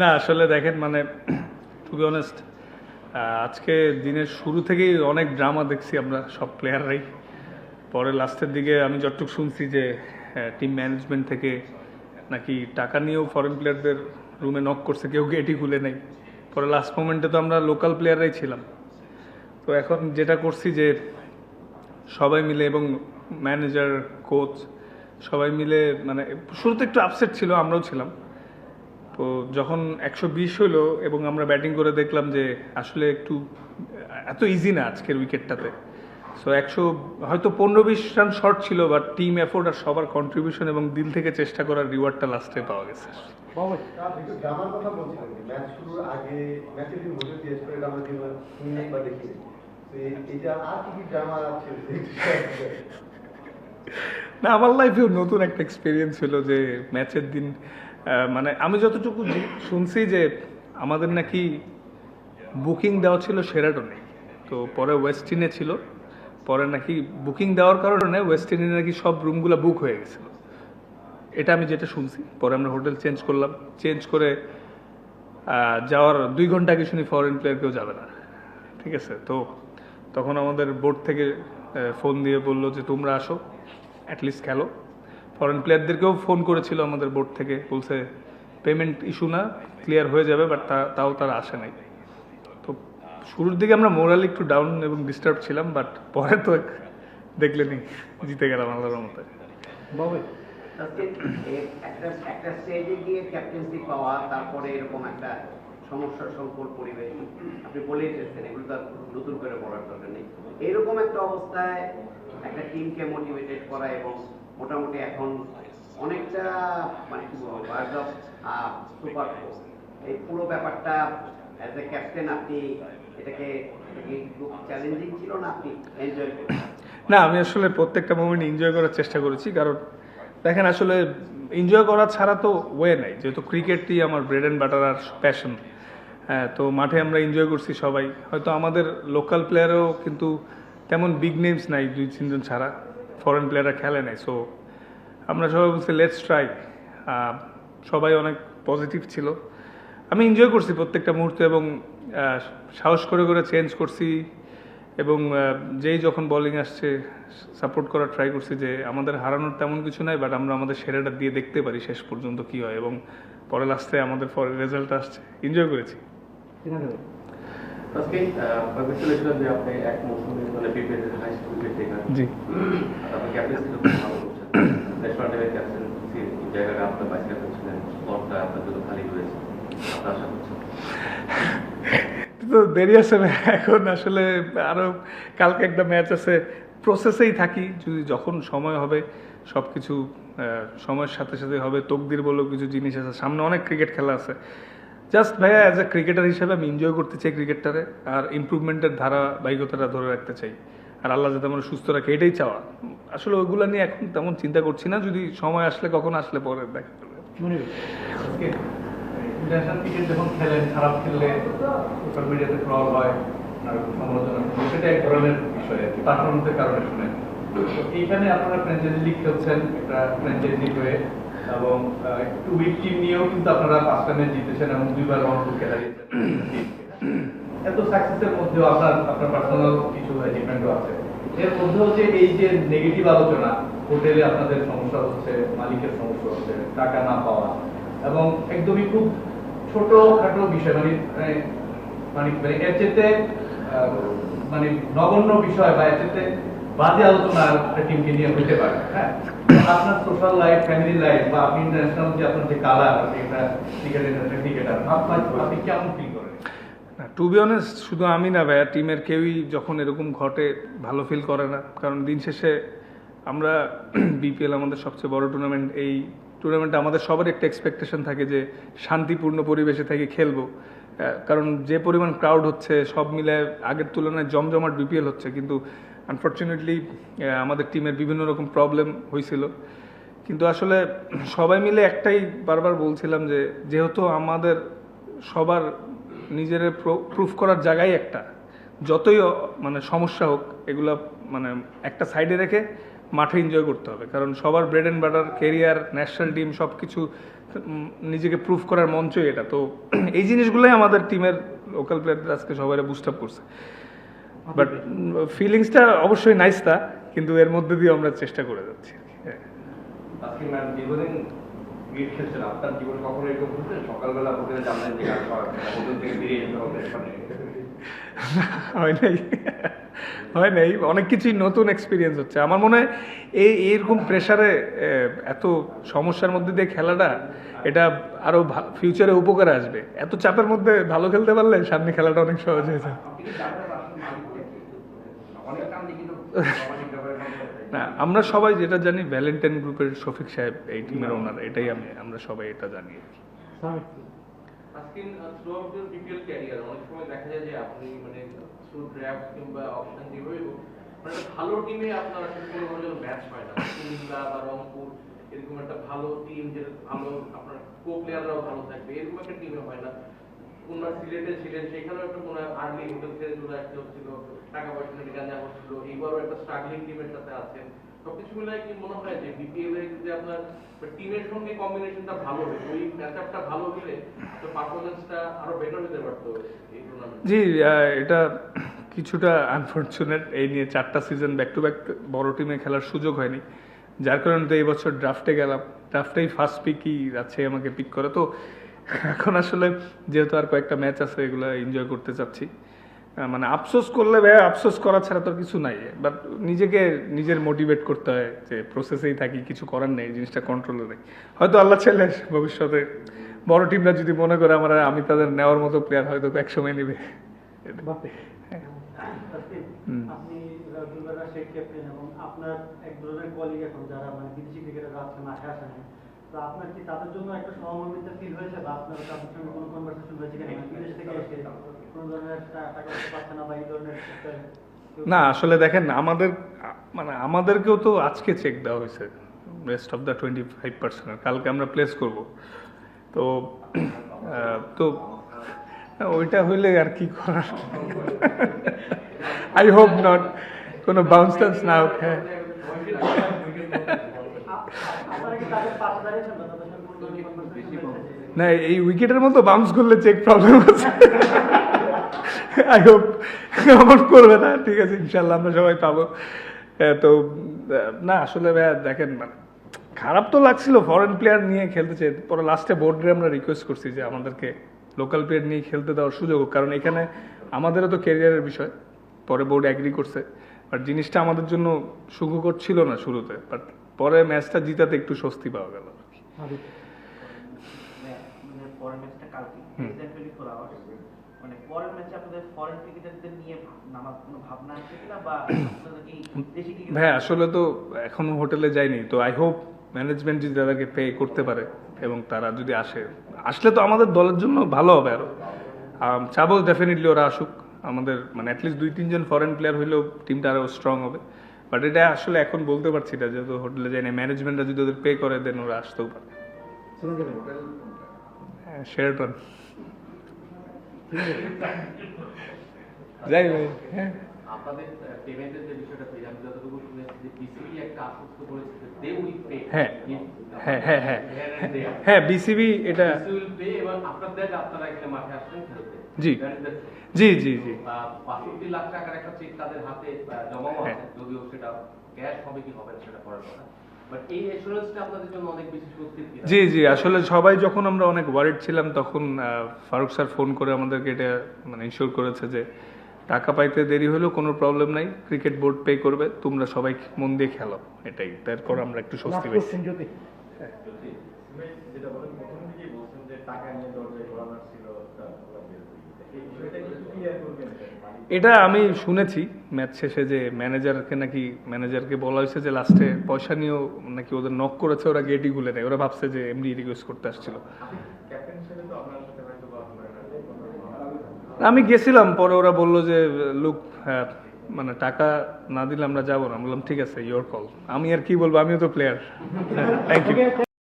না, আসলে দেখেন মানে টু বি অনেস্ট আজকে দিনের শুরু থেকেই অনেক ড্রামা দেখছি আমরা সব প্লেয়াররাই পরে লাস্টের দিকে আমি যতটুকু শুনছি যে টিম ম্যানেজমেন্ট থেকে নাকি টাকা নিয়েও ফরেন প্লেয়ারদের রুমে নক করছে, কেউ গেটই খুলে নেই। পরে লাস্ট মোমেন্টে তো আমরা লোকাল প্লেয়াররাই ছিলাম। তো এখন যেটা করছি যে, সবাই মিলে এবং ম্যানেজার কোচ সবাই মিলে মানে শুরুতে একটু আপসেট ছিল, আমরাও ছিলাম। তো যখন একশো বিশ হলো এবং আমরা ব্যাটিং করে দেখলাম যে আসলে একটু এত ইজি না আজকের উইকেটটাতে। সো একশো হয়তো পনেরো বিশ রান শর্ট ছিল বাট টিম এফোর্ট আর সবার কন্ট্রিবিউশন এবং দিল থেকে চেষ্টা করার রিওয়ার্ডটা লাস্টে পাওয়া গেছে। না আমার লাইফেও নতুন একটা এক্সপিরিয়েন্স ছিল যে ম্যাচের দিন মানে আমি যতটুকু শুনছি যে আমাদের নাকি বুকিং দেওয়া ছিল সেরাটনে। তো পরে ওয়েস্টিনে ছিল। পরে নাকি বুকিং দেওয়ার কারণে ওয়েস্টিনে নাকি সব রুমগুলো বুক হয়ে গেছিল। এটা আমি যেটা শুনছি, পরে আমরা হোটেল চেঞ্জ করলাম। চেঞ্জ করে যাওয়ার দুই ঘণ্টা আগে শুনি ফরেন প্লেয়ার কেউ যাবে না। ঠিক আছে? তো তখন আমাদের বোর্ড থেকে ফোন দিয়ে বলল যে তোমরা আসো অ্যাটলিস্ট খেলো। ফরেন প্লেয়ারদেরকেও ফোন করেছিল আমাদের বোর্ড থেকে, বলছে পেমেন্ট ইস্যু না ক্লিয়ার হয়ে যাবে বাট তাও তারা আসে নাই। তো শুরুর দিকে আমরা মোরালি একটু ডাউন এবং ডিস্টার্ব ছিলাম বাট পরে তো দেখলেনি জিতে গেলাম আল্লাহর মতে এ- একটা একটা পাওয়া, তারপরে এরকম একটা পরিবেশ, আপনি বলেই এসেছেন এগুলো তো নতুন করে বলার দরকার নেই। এরকম একটা অবস্থায় একটা টিমকে মোটিভেটেড করা এবং মোটামুটি এখন অনেকটা মানে কি বলব বার্ড অফ সুপার এই পুরো ব্যাপারটা অ্যাজ এ ক্যাপ্টেন আপনি এটাকে চ্যালেঞ্জিং ছিল না আপনি এনজয় না, আমি আসলে প্রত্যেকটা মোমেন্ট এনজয় করার চেষ্টা করেছি, কারণ দেখেন আসলে এনজয় করা ছাড়া তো ওয়ে নাই, যেহেতু ক্রিকেটই আমার ব্রেড অ্যান্ড বাটার আর প্যাশন হ্যাঁ তো মাঠে আমরা এনজয় করছি সবাই। হয়তো আমাদের লোকাল প্লেয়ারও কিন্তু তেমন বিগ নেমস নাই দুই, তিনজন ছাড়া। ফরেন প্লেয়াররা খেলে নাই সো আমরা সবাই বলছি লেটস ট্রাই সবাই অনেক পজিটিভ ছিল। আমি এনজয় করছি প্রত্যেকটা মুহূর্তে এবং সাহস করে করে চেঞ্জ করছি এবং যেই যখন বোলিং আসছে সাপোর্ট করার ট্রাই করছি যে আমাদের হারানোর তেমন কিছু নাই বাট আমরা আমাদের সেরাটা দিয়ে দেখতে পারি শেষ পর্যন্ত কি হয় এবং পরে লাস্টে আমাদের পরে রেজাল্ট আসছে। এনজয় করেছি। আজকে যে আপনি এক মৌসুমে মানে বিপিএল উইকেট টেকার জি। আপনি ভালো করছেন। ন্যাশনাল টিমের ক্যাপ্টেন্সি জায়গাটা আপনার ক্যাপ্টেন ছিলেন স্পটটা আপনার জন্য খালি রয়েছে। আপনার আশা করছেন? তো দেরি আছে ভাই। এখন আসলে আরও কালকে একটা ম্যাচ আছে প্রসেসেই থাকি যদি যখন সময় হবে সব কিছু সময়ের সাথে সাথে হবে তকদির বলেও কিছু জিনিস আছে। সামনে অনেক ক্রিকেট খেলা আছে। জাস্ট ভাইয়া অ্যাজ এ ক্রিকেটার হিসেবে আমি এনজয় করতে চাই ক্রিকেটটারে আর ইমপ্রুভমেন্টের ধারাবাহিকতাটা ধরে রাখতে চাই। আর আল্লাহ যাতে আমরা সুস্থ রাখে, এটাই চাওয়া। আসলে ওইগুলো নিয়ে এখন তেমন চিন্তা করছি না, যদি সময় আসলে, কখন আসলে পরে দেখা যাবে যখন খারাপ খেললে সোশ্যাল মিডিয়াতে হয়, আর শুনে এইখানে আপনারা ফ্র্যাঞ্চাইজি লিগ খেলছেন, একটা ফ্র্যাঞ্চাইজি হয়ে এবং একটু উইক টিম নিয়েও কিন্তু আপনারা পাঁচটা ম্যাচ জিতেছেন এবং দুইবার রাউন্ড খেলা দিয়েছেন। এত সাকসেসের মধ্যেও আপনার আপনার পার্সোনাল কিছু ডিপেন্ডও আছে। এর মধ্যেও যে এই যে নেগেটিভ আলোচনা হোটেলে আপনাদের সমস্যা হচ্ছে, মালিকের সমস্যা হচ্ছে, টাকা না পাওয়া, এবং একদমই খুব ছোট খাটো বিষয় মানে মানে মানে মানে এর চেতে মানে নগণ্য বিষয় বা এর চেতে বাজে আলোচনা একটা টিমকে নিয়ে হইতে পারে হ্যাঁ? আপনার সোশ্যাল লাইফ ফ্যামিলি লাইফ বা আপনি ইন্টারন্যাশনাল যে আপনার যে কালার একটা ক্রিকেটের একটা ক্রিকেটার আপনার আপনি কেমন ফিল করেন? টু বি অনেস্ট শুধু আমি না ভাইয়া টিমের কেউই যখন এরকম ঘটে ভালো ফিল করে না। কারণ দিন শেষে আমরা বিপিএল আমাদের সবচেয়ে বড় টুর্নামেন্ট এই টুর্নামেন্টে আমাদের সবার একটা এক্সপেকটেশন থাকে যে শান্তিপূর্ণ পরিবেশে থেকে খেলব। কারণ যে পরিমাণ ক্রাউড হচ্ছে সব মিলে আগের তুলনায় জমজমাট বিপিএল হচ্ছে। কিন্তু আনফর্চুনেটলি আমাদের টিমের বিভিন্ন রকম প্রবলেম হয়েছিল। কিন্তু আসলে সবাই মিলে একটাই বারবার বলছিলাম যে, যেহেতু আমাদের সবার নিজের প্রুফ করার জায়গায় একটা। যতই মানে সমস্যা হোক, এগুলো মানে একটা সাইডে রেখে মাঠে এনজয় করতে হবে। কারণ সবার bread and butter career national team সব কিছু নিজেকে প্রুফ করার মঞ্চই এটা। তো এই জিনিসগুলোই আমাদের টিমের লোকাল প্লেয়ারদের আজকে সবাই বুস্ট আপ করছে। বাট ফিলিংসটা অবশ্যই নাইস তা কিন্তু এর মধ্যে দিয়ে আমরা চেষ্টা করে যাচ্ছি হ্যাঁ। হয় নাই। হয় নাই। অনেক কিছুই নতুন এক্সপিরিয়েন্স হচ্ছে। আমার মনে হয় এই এইরকম প্রেশারে এত সমস্যার মধ্যে দিয়ে খেলাটা এটা আরও ফিউচারে উপকারে আসবে। এত চাপের মধ্যে ভালো খেলতে পারলে সামনে খেলাটা অনেক সহজ হয়ে যায় আপনি কি জানতে পারছেন অনেক কাম কিন্তু সামাজিক ব্যাপারে না, আমরা সবাই যেটা জানি ভ্যালেন্টাইন গ্রুপের শফিক সাহেব এই টিমের ওনার এটাই আমি, আমরা সবাই এটা জানি আর কি। আজকে throughout your BPL career অনেক সময় দেখা যায় যে আপনি মানে অপশন যেভাবে মানে ভালো টিমে আপনার আসলে কোনো কোনো ম্যাচ হয় না কুমিল্লা বা রংপুর, এরকম একটা ভালো টিম যে ভালো আপনার কো প্লেয়াররাও ভালো থাকবে, এরকম একটা টিমে হয় না সিলেটে ছিলেন, সেখানেও একটা হয় আর্লি হোটেল ছেড়ে চলে আসতে হচ্ছিল টাকা পয়সা নিয়ে হচ্ছিল, এইবারও একটা স্ট্রাগলিং টিমের সাথে আছেন। সবকিছু মিলাই কি মনে হয় যে বিপিএল এ যদি আপনার টিমের সঙ্গে কম্বিনেশনটা ভালো হবে? ওই ম্যাচআপটা ভালো হলে তো আরও বেটার হতে পারতো জি এটা কিছুটা আনফর্চুনেট এই নিয়ে চারটা সিজন ব্যাক টু ব্যাক বড় টিমে খেলার সুযোগ হয়নি। যার কারণে তো এই বছর ড্রাফটে গেলাম। ড্রাফটেই ফার্স্ট পিকই আছে আমাকে পিক করে। তো এখন আসলে যেহেতু আর কয়েকটা ম্যাচ আছে এগুলো এনজয় করতে চাচ্ছি। মানে আফসোস করলে ভাই আফসোস করা ছাড়া তো কিছু নাই। বাট নিজেকে নিজের মোটিভেট করতে হয় যে প্রসেসেই থাকি কিছু করার নেই জিনিসটা কন্ট্রোলে নেই। হয়তো আল্লাহ ছেলে ভবিষ্যতে বড় টিমরা যদি মনে করে আমরা আমি তাদের নেওয়ার মতো প্লেয়ার হয়তো এক সময় নেবে। এবং আপনার এক ধরনের কলিগ এখন যারা মানে বিদেশি ক্রিকেটাররা আসে তো আপনার কি তাদের জন্য একটা সহমর্মিতা ফিল হয়েছে বা আপনার তাদের সঙ্গে কোনো কনভারসেশন হয়েছে কিনা? মানে বিদেশ থেকে এসে কোনো ধরনের টাকা পয়সা পাচ্ছে না বা এই ধরনের না আসলে দেখেন আমাদের মানে আমাদেরকেও তো আজকে চেক দেওয়া হয়েছে rest of the twenty five percent কালকে আমরা প্লেস করব। তো তো ওইটা হইলে আর কি করার? আই হোপ নট কোনো বাউন্স টাউন্স না হোক হ্যাঁ আ- আপনারা কি তাদের পাশে দাঁড়িয়েছেন বা তাদের সঙ্গে কোনো ধরনের conversation হয়েছে? না, এই উইকেটের মতো বাউন্স করলে চেক প্রবলেম আছে। আই হোপ এমন করবে না। ঠিক আছে ইনশাল্লাহ আমরা সবাই পাবো। তো না, আসলে ভাইয়া, দেখেন মানে খারাপ তো লাগছিল ফরেন প্লেয়ার নিয়ে খেলতে চাই পরে লাস্টে বোর্ডে আমরা রিকোয়েস্ট করছি যে আমাদেরকে লোকাল প্লেয়ার নিয়ে খেলতে দেওয়ার সুযোগ কারণ এখানে আমাদেরও তো ক্যারিয়ারের বিষয়। পরে বোর্ড অ্যাগ্রি করছে। বাট জিনিসটা আমাদের জন্য সুখকর ছিল না শুরুতে। বাট পরে ম্যাচটা জিতাতে একটু স্বস্তি পাওয়া গেল। মানে পরের ম্যাচটা কালকে। হুম। ফোর আওয়ার্স মানে পরের ম্যাচে আপনাদের ফরেন ক্রিকেটারদের নিয়ে নামার কোনো ভাবনা আছে কিনা বা আপনাদের এই দেশি ক্রিকেট ভাই আসলে তো এখনও হোটেলে যাইনি। তো আই হোপ ম্যানেজমেন্ট যদি তাদেরকে পে করতে পারে এবং তারা যদি আসে। আসলে তো আমাদের দলের জন্য ভালো হবে আরও। চাবো ডেফিনেটলি ওরা আসুক। আমাদের মানে অ্যাটলিস্ট দুই তিনজন ফরেন প্লেয়ার হইলেও টিমটা আরও স্ট্রং হবে। বাট এটা আসলে এখন বলতে পারছি না যেহেতু হোটেলে যাই না ম্যানেজমেন্টরা যদি ওদের পে করে দেন ওরা আসতেও পারে। হ্যাঁ যাই ভাই হ্যাঁ। আপনাদের পেমেন্টের যে বিষয়টা আমি যতটুকু শুনেছি যে বিসিবি একটা আশ্বস্ত করেছে দে উইল পে হ্যাঁ হ্যাঁ হ্যাঁ হ্যাঁ। হ্যাঁ বিসিবি এটা উইল পে এবং আপনাদের আপনারা এখানে মাঠে আসছেন খেলতে। জি। জি জি জি। বাষট্টি লাখ টাকার একটা চেক তাদের হাতে জমাও হ্যাঁ। আছে যদিও সেটা ক্যাশ হবে কি হবে সেটা পরের কথা বাট এই এসুরেন্সটা আপনাদের জন্য অনেক বেশি স্বস্তির কি জি জি আসলে সবাই যখন আমরা অনেক ওয়ারিড ছিলাম তখন ফারুক স্যার ফোন করে আমাদেরকে এটা মানে ইনশিওর করেছে যে টাকা পাইতে দেরি হলেও কোনো প্রবলেম নাই ক্রিকেট বোর্ড পে করবে তোমরা সবাই মন দিয়ে খেলো এটাই। তারপর আমরা একটু স্বস্তি পেয়েছি যেটা বলেন প্রথম দিকেই বলছেন যে টাকা নিয়ে দরজায় ঘোরা এই বিষয়টা একটু ক্লিয়ার করবেন এটা আমি শুনেছি ম্যাচ শেষে যে ম্যানেজারকে নাকি, ম্যানেজারকে বলা হয়েছে যে লাস্টে পয়সা নিয়েও নাকি ওদের নক করেছে, ওরা গেটই খুলে নেয়। ওরা ভাবছে যে এমনি রিকোয়েস্ট করতে আসছিল। আমি গেছিলাম, পরে ওরা বলল যে লুক হ্যাঁ মানে টাকা না দিলে আমরা যাব না। বললাম, ঠিক আছে ইয়োর কল আমি আর কি বলব? আমিও তো প্লেয়ার থ্যাংক ইউ